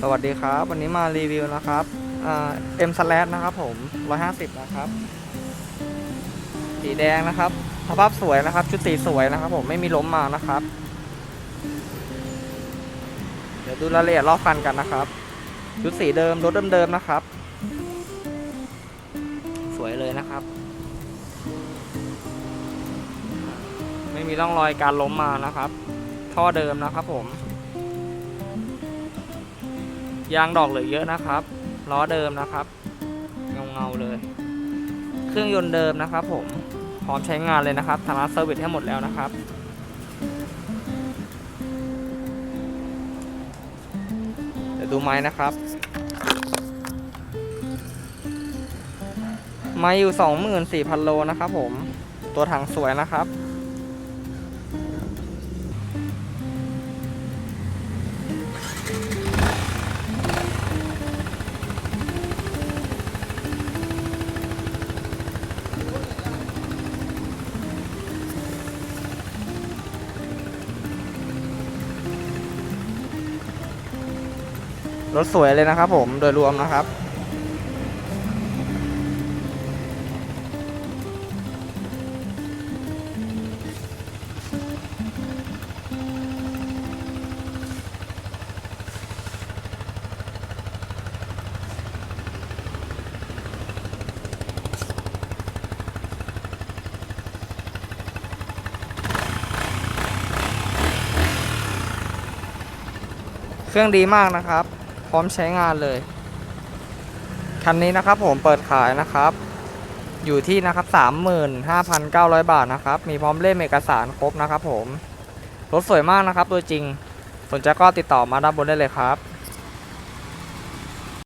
สวัสดีครับ วันนี้มารีวิวนะครับเอ็มสแลดนะครับผม150นะครับ สีแดงนะครับสภาพสวยนะครับ ชุดสีสวยนะครับ ผมไม่มีล้มมานะครับ เดี๋ยวดูรายละเอียดรอบคันกันนะครับ ชุดสีเดิมรถเดิมๆนะครับ สวยเลยนะครับ ไม่มีร่องรอยการล้มมานะครับ ท่อเดิมนะครับผม ยางดอกเหลือเยอะนะครับ ล้อเดิมนะครับ เงาเงาๆเลย เครื่องยนต์เดิมนะครับ ผมพร้อมใช้งานเลยนะครับทางร้านเซอร์วิสให้หมดแล้วนะครับเดี๋ยวดูไม้นะครับ ไม้อยู่ 24,000 โลนะครับผมตัวถังสวยนะครับ รถสวยเลยนะครับผมโดยรวมนะครับ เครื่องดีมากนะครับ ร้อมใช้งานเลย คันนี้นะครับผมเปิดขายนะครับ อยู่ที่นะครับ35,900 บาทนะครับ มีพร้อมเล่มเอกสารครบนะครับผม รถสวยมากนะครับ ตัวจริง สนใจก็ติดต่อมาด้านบนได้เลยครับ